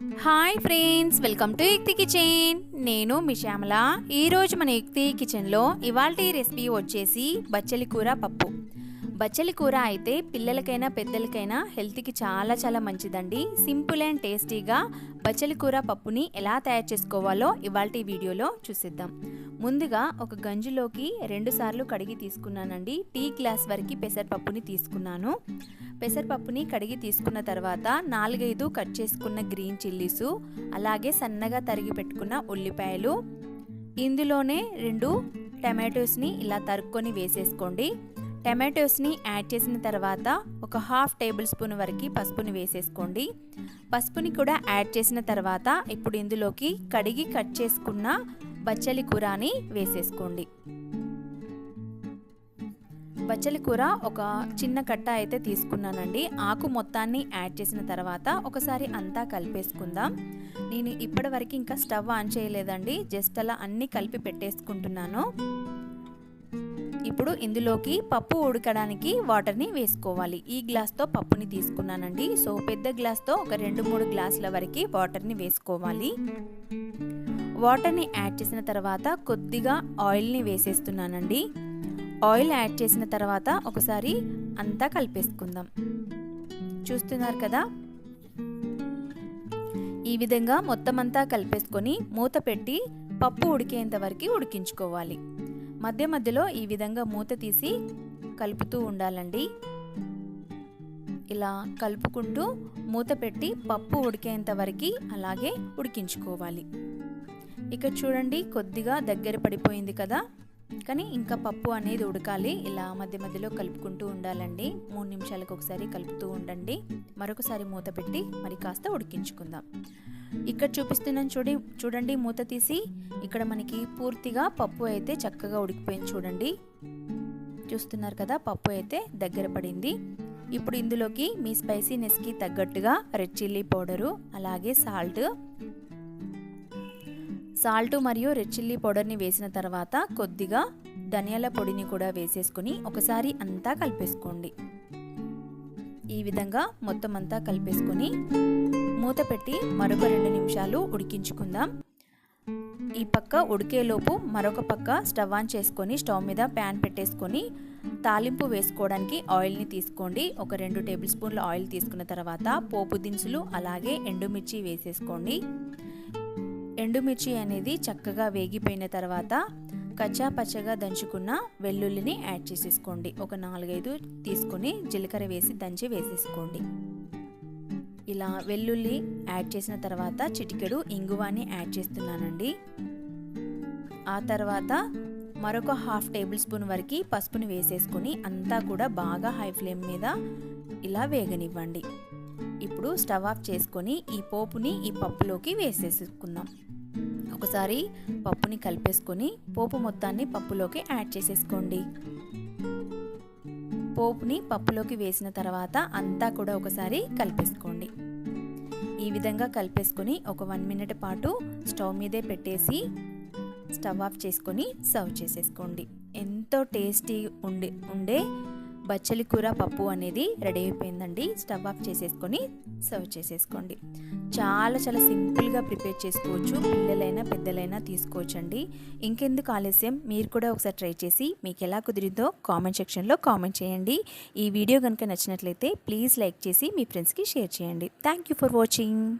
Hi friends welcome to Yukti kitchen నేను మీ శ్యామల. ఈరోజు మన యుక్తి కిచెన్లో ఇవాల్టి రెసిపీ వచ్చేసి బచ్చలి కూర పప్పు. బచ్చలి కూర అయితే పిల్లలకైనా పెద్దలకైనా హెల్త్కి చాలా చాలా మంచిదండి. సింపుల్ అండ్ టేస్టీగా బచ్చలి కూర పప్పుని ఎలా తయారు చేసుకోవాలో ఇవాల్టి వీడియోలో చూసిద్దాం. ముందుగా ఒక గంజిలోకి రెండుసార్లు కడిగి తీసుకున్నానండి. టీ గ్లాస్ వరకు పెసరపప్పుని తీసుకున్నాను. పెసరపప్పుని కడిగి తీసుకున్న తర్వాత నాలుగైదు కట్ చేసుకున్న గ్రీన్ చిల్లీసు అలాగే సన్నగా తరిగి పెట్టుకున్న ఉల్లిపాయలు ఇందులోనే రెండు టమాటోస్ని ఇలా తరుక్కొని వేసేసుకోండి. టమాటోస్ని యాడ్ చేసిన తర్వాత ఒక హాఫ్ టేబుల్ స్పూన్ వరకు పసుపుని వేసేసుకోండి. పసుపుని కూడా యాడ్ చేసిన తర్వాత ఇప్పుడు ఇందులోకి కడిగి కట్ చేసుకున్న బచ్చలి కూరని వేసేసుకోండి. బచ్చలి కూర ఒక చిన్న కట్ట అయితే తీసుకున్నానండి. ఆకు మొత్తాన్ని యాడ్ చేసిన తర్వాత ఒకసారి అంతా కలిపేసుకుందాం. నేను ఇప్పటివరకు ఇంకా స్టవ్ ఆన్ చేయలేదండి. జస్ట్ అలా అన్నీ కలిపి పెట్టేసుకుంటున్నాను. ఇప్పుడు ఇందులోకి పప్పు ఉడకడానికి వాటర్ని వేసుకోవాలి. ఈ గ్లాస్తో పప్పుని తీసుకున్నానండి. సో పెద్ద గ్లాస్తో ఒక రెండు మూడు గ్లాసుల వరకు వాటర్ని వేసుకోవాలి. వాటర్ని యాడ్ చేసిన తర్వాత కొద్దిగా ఆయిల్ని వేసేస్తున్నానండి. ఆయిల్ యాడ్ చేసిన తర్వాత ఒకసారి అంతా కలిపేసుకుందాం. చూస్తున్నారు కదా? ఈ విధంగా మొత్తం అంతా కలిపేసుకొని మూత పెట్టి పప్పు ఉడికేంత వరకు ఉడికించుకోవాలి. మధ్య మధ్యలో ఈ విధంగా మూత తీసి కలుపుతూ ఉండాలండి. ఇలా కలుపుకుంటూ మూత పెట్టి పప్పు ఉడికేంత వరకు అలాగే ఉడికించుకోవాలి. ఇక చూడండి కొద్దిగా దగ్గర పడిపోయింది కదా. కానీ ఇంకా పప్పు అనేది ఉడకాలి. ఇలా మధ్య మధ్యలో కలుపుకుంటూ ఉండాలండి. మూడు నిమిషాలకు ఒకసారి కలుపుతూ ఉండండి. మరొకసారి మూత పెట్టి మరి కాస్త ఉడికించుకుందాం. ఇక్కడ చూపిస్తున్నాను చూడి చూడండి మూత తీసి. ఇక్కడ మనకి పూర్తిగా పప్పు అయితే చక్కగా ఉడికిపోయింది చూడండి. చూస్తున్నారు కదా పప్పు అయితే దగ్గర పడింది. ఇప్పుడు ఇందులోకి మీ స్పైసీనెస్కి తగ్గట్టుగా రెడ్ చిల్లీ పౌడరు అలాగే సాల్ట్ సాల్ట్ మరియు రెడ్ చిల్లీ పౌడర్ని వేసిన తర్వాత కొద్దిగా ధనియాల పొడిని కూడా వేసేసుకొని ఒకసారి అంతా కలిపేసుకోండి. ఈ విధంగా మొత్తం అంతా కలిపేసుకొని మూత పెట్టి మరొక రెండు నిమిషాలు ఉడికించుకుందాం. ఈ పక్క ఉడికేలోపు మరొక పక్క స్టవ్ ఆన్ చేసుకొని స్టవ్ మీద ప్యాన్ పెట్టేసుకొని తాలింపు వేసుకోవడానికి ఆయిల్ని తీసుకోండి. ఒక రెండు టేబుల్ స్పూన్ల ఆయిల్ తీసుకున్న తర్వాత పోపు దినుసులు అలాగే ఎండుమిర్చి వేసేసుకోండి. ఎండుమిర్చి అనేది చక్కగా వేగిపోయిన తర్వాత కచ్చా పచ్చగా దంచుకున్న వెల్లుల్లిని యాడ్ చేసేసుకోండి. ఒక నాలుగైదు తీసుకొని జీలకర్ర వేసి దంచి వేసేసుకోండి. ఇలా వెల్లుల్లి యాడ్ చేసిన తర్వాత చిటికెడు ఇంగువాని యాడ్ చేస్తున్నానండి. ఆ తర్వాత మరొక హాఫ్ టేబుల్ స్పూన్ వరకు పసుపుని వేసేసుకొని అంతా కూడా బాగా హై ఫ్లేమ్ మీద ఇలా వేగనివ్వండి. ఇప్పుడు స్టవ్ ఆఫ్ చేసుకొని ఈ పోపుని ఈ పప్పులోకి వేసేసుకుందాం. ఒకసారి పప్పుని కలిపేసుకొని పోపు మొత్తాన్ని పప్పులోకి యాడ్ చేసేసుకోండి. పోపుని పప్పులోకి వేసిన తర్వాత అంతా కూడా ఒకసారి కలిపేసుకోండి. ఈ విధంగా కలిపేసుకొని ఒక వన్ మినిట్ పాటు స్టవ్ మీదే పెట్టేసి స్టవ్ ఆఫ్ చేసుకొని సర్వ్ చేసేసుకోండి. ఎంతో టేస్టీ ఉండే ఉండే బచ్చలి కూర పప్పు అనేది రెడీ అయిపోయిందండి. స్టవ్ ఆఫ్ చేసేసుకొని సర్వ్ చేసేసుకోండి. చాలా చాలా సింపుల్గా ప్రిపేర్ చేసుకోవచ్చు. పిల్లలైనా పెద్దలైనా తీసుకోవచ్చండి. ఇంకెందుకు ఆలస్యం? మీరు కూడా ఒకసారి ట్రై చేసి మీకు ఎలా కుదిరిందో కామెంట్ సెక్షన్లో కామెంట్ చేయండి. ఈ వీడియో కనుక నచ్చినట్లయితే ప్లీజ్ లైక్ చేసి మీ ఫ్రెండ్స్కి షేర్ చేయండి. Thank you for watching.